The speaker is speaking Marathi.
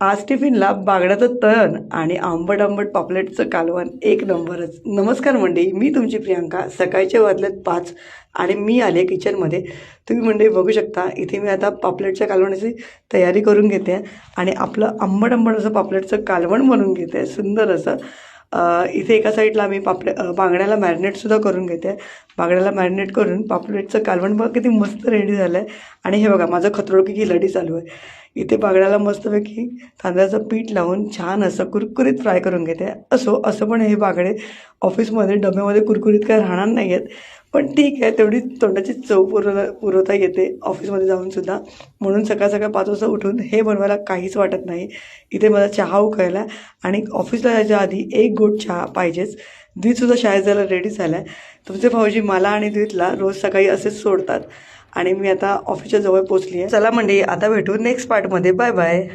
आज टिफिनला बागड्याचं तळण आणि आंबट आंबट पापलेटचं कालवण एक नंबरच. नमस्कार मंडळी मी तुमची प्रियांका. सकाळच्या वाजल्यात पाच आणि मी आले किचनमध्ये. तुम्ही मंडळी बघू शकता इथे मी आता पापलेटच्या कालवणाची तयारी करून घेते आणि आपलं आंबट आंबट असं पापलेटचं कालवण बनवून घेते. सुंदर असं. इथे एका साईडला मी पापले बांगड्याला मॅरिनेटसुद्धा करून घेते. बांगड्याला मॅरिनेट करून पापलेटचं कालवण बघा किती मस्त रेडी झालं आहे आणि हे बघा माझं खतरोडकी की लढी चालू आहे. इथे बागड्याला मस्तपैकी तांदळाचं पीठ लावून छान असं कुरकुरीत फ्राय करून घेते. असो असं पण हे बागडे ऑफिसमध्ये डब्यामध्ये कुरकुरीत काय राहणार नाही आहेत पण ठीक आहे तेवढी तोंडाची चव पुरवता पुरवता येते ऑफिसमध्ये जाऊनसुद्धा म्हणून सकाळ सकाळ पाच वाजता उठून हे बनवायला काहीच वाटत नाही. इथे मला चहा उकळायला आणि ऑफिसला जायच्या आधी एक गोट चहा पाहिजेच. द्वितसुद्धा शाळेत जायला रेडी झाला आहे तुमचे भाऊजी मला आणि द्वितला रोज सकाळी असेच सोडतात. आणि मी आता ऑफिसच्या जवळ पोचली आहे चला म्हणजे आता भेटू नेक्स्ट पार्टमध्ये बाय बाय